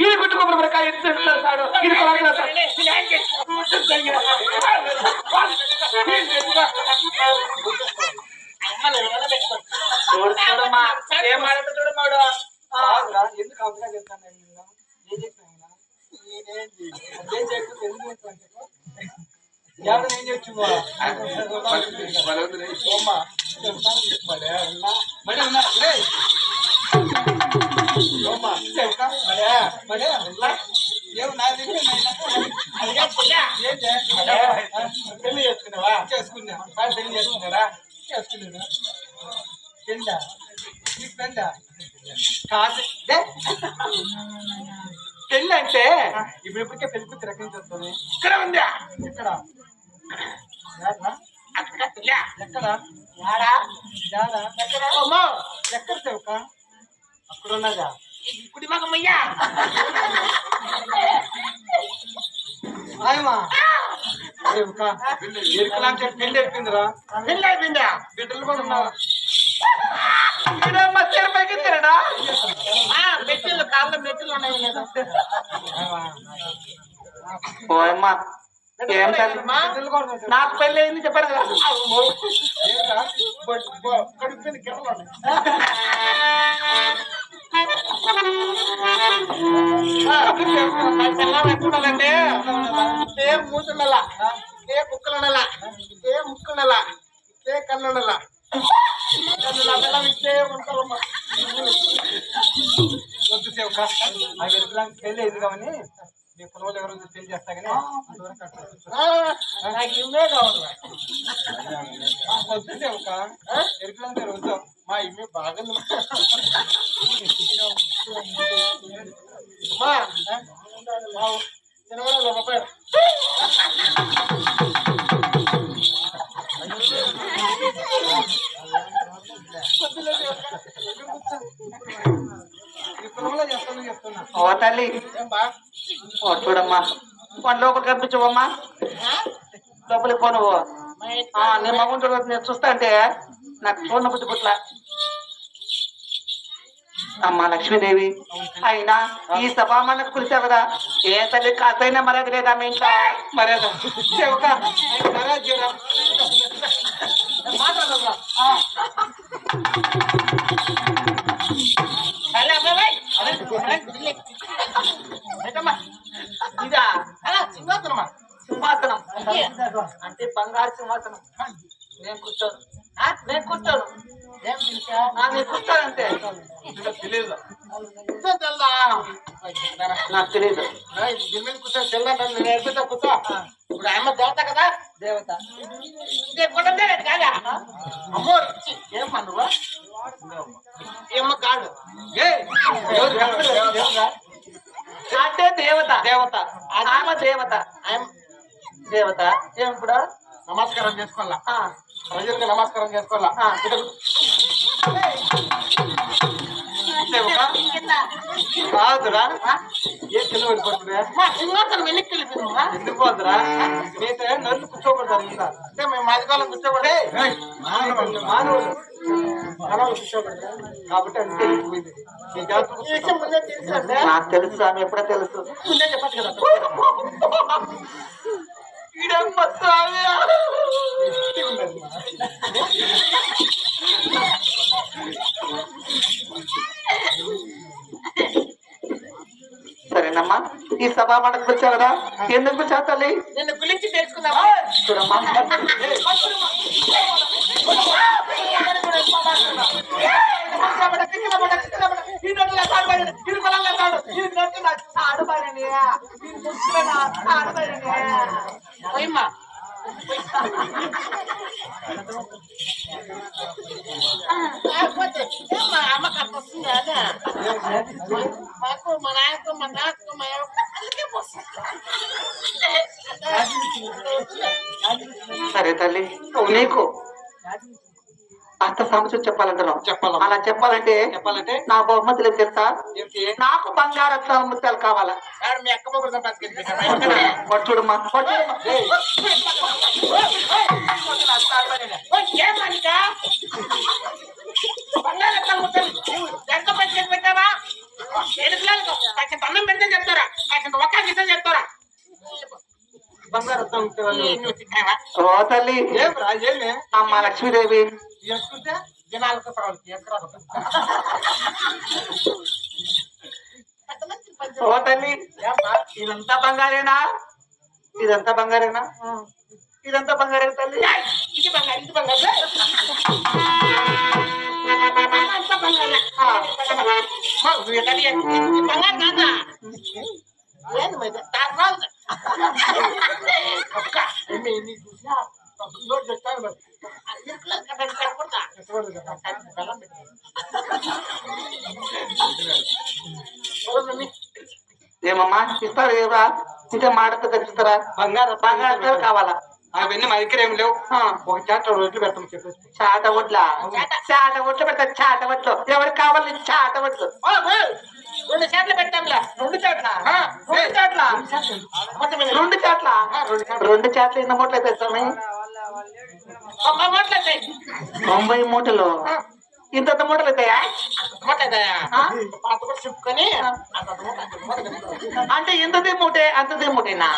ఇది గుట్టుకోమని మరి కాయ ఎత్తాడు ఇది కొలాగలా చూడమ్మా ఏం మాట్లాడుతూ చూడమాడు ఎందుకు అవసరం చెప్తాను నేను నిన్ను? ఏం? అదేం ఎందుకు చెప్పు? ఎవరు నేను చేయొచ్చు మా? ఓమ్మా, చెప్తాను మరే, ఉన్నా? పెళ్ళి చేసుకున్నావా చేసుకున్నా పెళ్ళి చేసుకున్నారా చేసుకున్నాను పెళ్ళా నీకు పెళ్ళా కాదు పెళ్ళి అంటే ఇప్పుడు ఇప్పటికే పెళ్ళి కూతురు ఎక్కడి నుంచి వస్తుంది ఇక్కడ ఉందా ఎక్కడ అక్కడ ఎక్కడ ఎక్కడ ఎక్కడ చెవుక అక్కడ ఉన్నదా కుడి మగమయ్యా ఆయమా చెవుక ఎరుకలాంటి పెళ్ళి అయిపోయిందిరా పెళ్ళి అయిపోయిందా బిడ్డలు కూడా ఉన్నారు చెరుపైకి తిరడా మెట్లు కాళ్ళ మెట్లు ఉన్నాయి లేదా ఓయమ్మా ఏం. నాకు పెళ్ళి అయింది చెప్పారు కదా ఏంట్రా? బొ- ఏ మూతున్నల ఏ కుక్కలనల ఏ ముక్కునల ఏ కన్నునల ఇచ్చే ఉంటారమ్మా వద్దు సేవక ఆ కానీ నీ ఎవరు పెళ్ళి చేస్తా కానీ నాకు ఇవే కావాలి ఆ, వద్దు సేవక మా ఇవి చేస్తాను చెప్తున్నా ఓ తల్లి. ఓ చూడమ్మా. వాడు లోపలికి కనిపించవమ్మా. లోపలికి పో నువ్వు. ఆ, నీ మగం చూడవచ్చు నేను చూస్తా అంటే నాకు చూడన బుద్ధి పుట్ల అమ్మా లక్ష్మీదేవి. అయినా ఈ సభామణకు కురిసావు కదా. ఏ తల్లి కాసైనా మర్యాద లేదా మీ ఇంట్లో? మర్యాద. అబ్బాయి ఇదా? సింహాసనమా? సింహాసనం. అంటే బంగారు సింహాసనం. నేను కూర్చోను. ఆ, నేను కూర్చోను. ఇంకా తెలియదు తెల్దా? నాకు తెలియదు కూర్చో తెల్లంటే నేను నేర్పిస్తా కూర్చో. ఇప్పుడు ఆమె దేవత కదా? దేవత. గుడ్డదే కాదా? అమ్మో ఏమ్మా నువ్వు? ఏమ్మ కాడు? అంటే దేవత. దేవత. ఆమె దేవత. దేవత. ఏం ఇప్పుడు నమస్కారం చేసుకోవాలా? ప్రజలకు నమస్కారం చేసుకోవాలా? కాదురా. ఏ కింద పడిపోతుందా? వెనక్కి ఎందుకు నన్ను కూర్చోకూడదు అంటే మేము మధ్యకాలం మానవులు మానవులు కాబట్టి అంతే నాకు తెలుసు ఆమె ఎప్పుడో తెలుసు. ముందే చెప్పచ్చు కదా. ఈడమ్మ స్వామి సరేనమ్మా ఈ సభా మండలికి వచ్చావు కదా? ఎందుకు వచ్చావు తల్లి? నిన్ను గురించి తెలుసుకుందామా? చూడమ్మా. పోయమ్మా అమ్మకి అట్ట వస్తుంది మాకు మా నాయకు మా నాన్నకు మా అందరికీ సరే తల్లి నీకు అంత సమస్య చెప్పాలంటారు చెప్పాలి అలా చెప్పాలంటే చెప్పాలంటే? నా బహుమతులు తెలుసా? నాకు బంగారు అక్షరాల కావాలా? మీ అక్క తల్లి. అమ్మ లక్ష్మీదేవి. చేసుకుంటే జనాలకు సవాళ్ళు చేసుకురాదు ఓ తల్లి ఇదంతా బంగారేనా ఇదంతా బంగారేనా ఇదంతా బంగారే తల్లి ఇది బంగారు ఇది బంగారు అంతా బంగారు ఆ, బంగారు కాదా ఏంది మరి తర్వాత అక్క ఏమి నీ ఏమమ్మా? ఇస్తారు ఏవా ఇంటే మాటతో తెచ్చిస్తారా బంగారు బంగారు కావాలా? అవన్నీ మా దగ్గర ఏం లేవు. ఒక చాట రోజులు పెట్టమని చెప్పేసి. చాట ఒడ్ల చాట ఒట్లు పెడతారు చాట ఒట్లు ఎవరికి కావాలి చాట ఓ, రెండు చాట్లు పెట్టాంలే. రెండు చాట్ల? రెండు చాట్ల? రెండు చాట్ల. రెండు చాట్లు. ఎన్ని మూటలు అయితే తొంభై మూటలు. ఇంత మూటలు అవుతాయా చెప్పుకొని. అంటే ఇంతదే మూటే అంతదే మూటేనా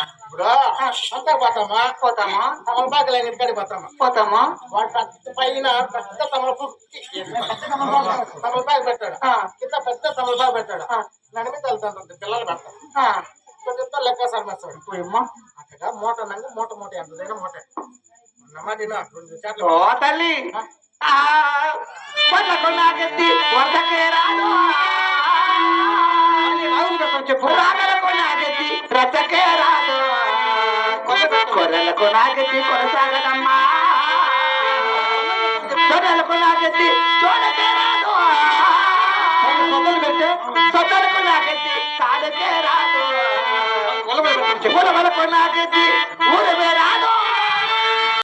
అంతా పోతామా? పోతామా? తమలపాకులు అయిన కాడికి పోతామా? పోతామా? వాడు పెద్ద పైన పెద్ద తమలపాకు తమలపాకు పెట్టాడు కింద పెద్ద తమలపాకు పెట్టాడు నడిమి తల్లుతుంది పిల్లలు పెడతాడు. చెప్తా లెక్క సర్మేస్తాడు. పోయమ్మా. అక్కడ మూట నంగు మూట మూట ఎంతదైనా మూట. నమ్మదిన రెండు చాట్లు ఓ తల్లి. ఆ, కొట్లకు నాకెత్తి వద్దకే రాదు. చెప్పు రాగలకు నాకెత్తి రచ్చకే రాదు. కొర్రెలకు నాకెత్తి కొనసాగదమ్మా. నాకెత్తి రాదు. పెట్టే సొద్దలకు నాకెత్తి సాడకే రాదు పొలవలకు నాకెత్తి